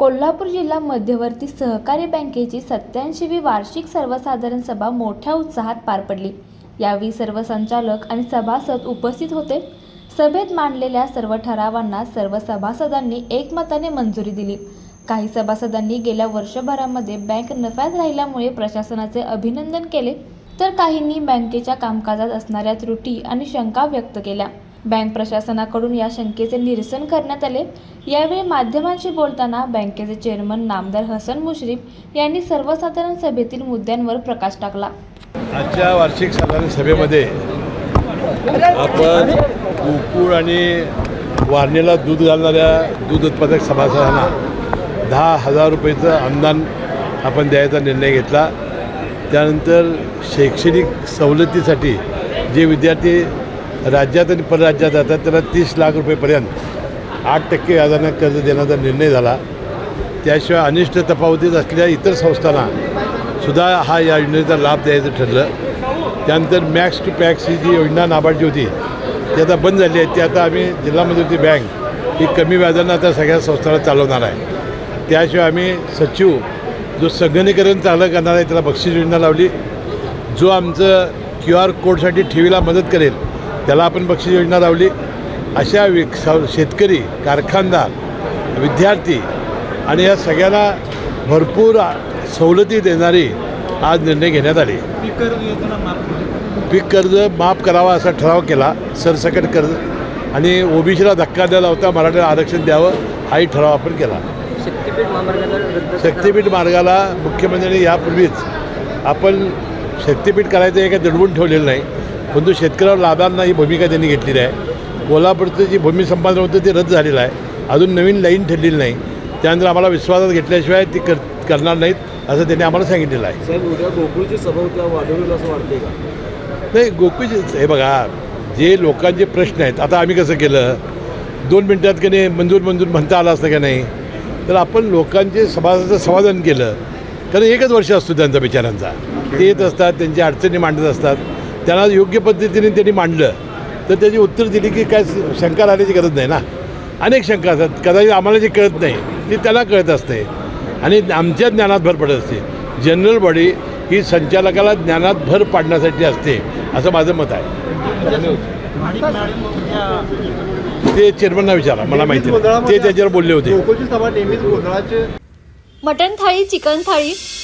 कोल्हापूर जिल्हा मध्यवर्ती सहकारी बँकेची सत्याऐंशीवी वार्षिक सर्वसाधारण सभा मोठ्या उत्साहात पार पडली. यावेळी सर्व संचालक आणि सभासद उपस्थित होते. सभेत मांडलेल्या सर्व ठरावांना सर्व सभासदांनी एकमताने मंजुरी दिली. काही सभासदांनी गेल्या वर्षभरामध्ये बँक नफ्यात राहिल्यामुळे प्रशासनाचे अभिनंदन केले तर काहींनी बँकेच्या कामकाजात असणाऱ्या त्रुटी आणि शंका व्यक्त केल्या. बँक प्रशासनाकडून या शंकेचे निरसन करण्यात आले. यावेळी माध्यमांशी बोलताना बँकेचे चेअरमन नामदार हसन मुश्रीफ यांनी सर्वसाधारण सभेतील मुद्द्यांवर प्रकाश टाकला. आजच्या वार्षिक साधारण सभेमध्ये आपण गोकुळ आणि वारणीला दूध घालणाऱ्या दूध उत्पादक सभासदांना दहा हजार रुपयेचं अनुदान आपण द्यायचा निर्णय घेतला. त्यानंतर शैक्षणिक सवलतीसाठी जे विद्यार्थी राज्यात आणि परराज्यात जातात त्याला तीस लाख रुपयेपर्यंत आठ टक्के व्याजानं कर्ज देण्याचा निर्णय झाला. त्याशिवाय अनिष्ट तफावतीत असलेल्या इतर संस्थांना सुद्धा हा या योजनेचा लाभ द्यायचं ठरलं. त्यानंतर मॅक्स टू पॅक्स ही जी योजना नाबार्डची होती ती आता बंद झाली आहे. ती आता आम्ही जिल्हा मध्यवर्ती बँक ही कमी व्याजानं आता सगळ्या संस्थांना चालवणार आहे. त्याशिवाय आम्ही सचिव जो संगणीकरण चांगलं करणार आहे त्याला बक्षीस योजना लावली. जो आमचं क्यू आर कोडसाठी ठेवीला मदत करेल त्याला आपण बक्षीस योजना लावली. अशा विक स- शेतकरी कारखानदार विद्यार्थी आणि या सगळ्यांना भरपूर सवलती देणारी आज निर्णय घेण्यात आले. पीक कर्ज माफ करावा असा ठराव केला. सरसकट कर्ज आणि ओबीसीला धक्का द्यायला होता मराठ्याला आरक्षण द्यावं हाही ठराव आपण केला. शक्तीपीठ मार्गाला मुख्यमंत्र्यांनी यापूर्वीच आपण शक्तीपीठ करायचं हे काही दडवून ठेवलेलं नाही. परंतु शेतकऱ्यावर लादांना ही भूमिका त्यांनी घेतलेली आहे. कोल्हापूरचं जी भूमी संपादन होतं ते रद्द झालेलं आहे. अजून नवीन लाईन ठरलेली नाही. त्यानंतर आम्हाला विश्वासात घेतल्याशिवाय ती कर करणार नाहीत असं त्यांनी आम्हाला सांगितलेलं आहे. साहेब उद्या गोकुळची सभा होत्या वाढवलेलं असं वाटतंय का? नाही गोपीजी हे बघा जे लोकांचे प्रश्न आहेत आता आम्ही कसं केलं? दोन मिनटात की नाही मंजूर मंजूर म्हणता आलं असतं का नाही? तर आपण लोकांचे सभासदाचं समाधान केलं. कारण एकच वर्ष असतो त्यांचा बिचारांचा. ते येत असतात त्यांच्या अडचणी मांडत असतात. त्यांना योग्य पद्धतीने त्यांनी मांडलं. तर त्याची उत्तर दिली की काय शंका राहण्याची गरज नाही ना. अनेक शंका असतात. कदाचित आम्हाला जे कळत नाही ते त्याला कळत असते. आणि आमच्या ज्ञानात भर पडत असते. जनरल बॉडी ही संचालकाला ज्ञानात भर पाडण्यासाठी असते असं माझं मत आहे. ते चेअरमनना विचारा मला माहिती. ते त्याच्यावर बोलले होते. मटन थाळी चिकन थाळी